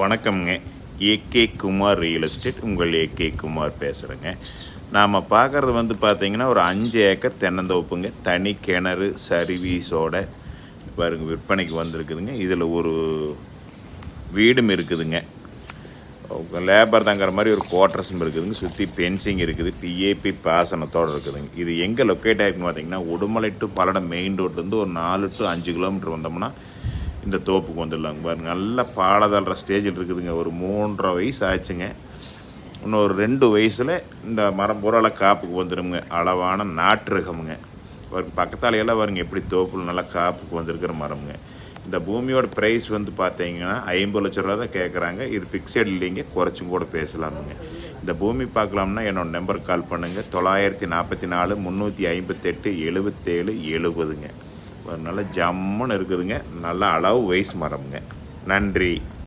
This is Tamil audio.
வணக்கம்ங்க. A K Kumar real estate. உங்கள் ஏகே குமார் பேசுகிறேங்க நாம் பார்க்குறது வந்து பார்த்தீங்கன்னா ஒரு அஞ்சு ஏக்கர் தென்னந்தோப்புங்க. தனி கிணறு சர்வீஸோட பாருங்க விற்பனைக்கு வந்திருக்குதுங்க. இதில் ஒரு வீடும் இருக்குதுங்க. லேபர் தங்குற மாதிரி ஒரு குவார்டர்ஸும் இருக்குதுங்க. சுற்றி பென்சிங் இருக்குது. பிஏபி பாசனத்தோடு இருக்குதுங்க. இது எங்கே லொக்கேட் ஆகிருக்குன்னு பார்த்தீங்கன்னா உடுமலை டு பல்லடம் மெயின் ரோட்லேருந்து ஒரு நாலு டு அஞ்சு கிலோமீட்டர் வந்தோம்னா இந்த தோப்புக்கு வந்துடலாங்க பாருங்கள் நல்ல பாடதல்ற ஸ்டேஜில் இருக்குதுங்க. ஒரு மூன்றரை வயசு ஆச்சுங்க. இன்னும் ஒரு ரெண்டு வயசில் இந்த மரம் புறால காப்புக்கு வந்துடுங்க அளவான நாட்டு ரகமுங்க பாருங்க பக்கத்தாலையெல்லாம் எப்படி தோப்புல நல்லா காப்புக்கு வந்திருக்கிற மரமுங்க. இந்த பூமியோட ப்ரைஸ் வந்து பார்த்தீங்கன்னா ஐம்பது லட்ச ரூபா தான் கேட்குறாங்க இது பிக்சட் இல்லைங்க. குறைச்சும் கூட பேசலாமுங்க. இந்த பூமி பார்க்கலாம்னா என்னோடய நம்பருக்கு கால் பண்ணுங்கள் தொள்ளாயிரத்தி நாற்பத்தி நாலு முந்நூற்றி ஐம்பத்தெட்டு எழுபத்தேழு எழுபதுங்க நல்ல ஜம்முன்னு இருக்குதுங்க. நல்ல அளவு வயசு மரம்ங்க. நன்றி.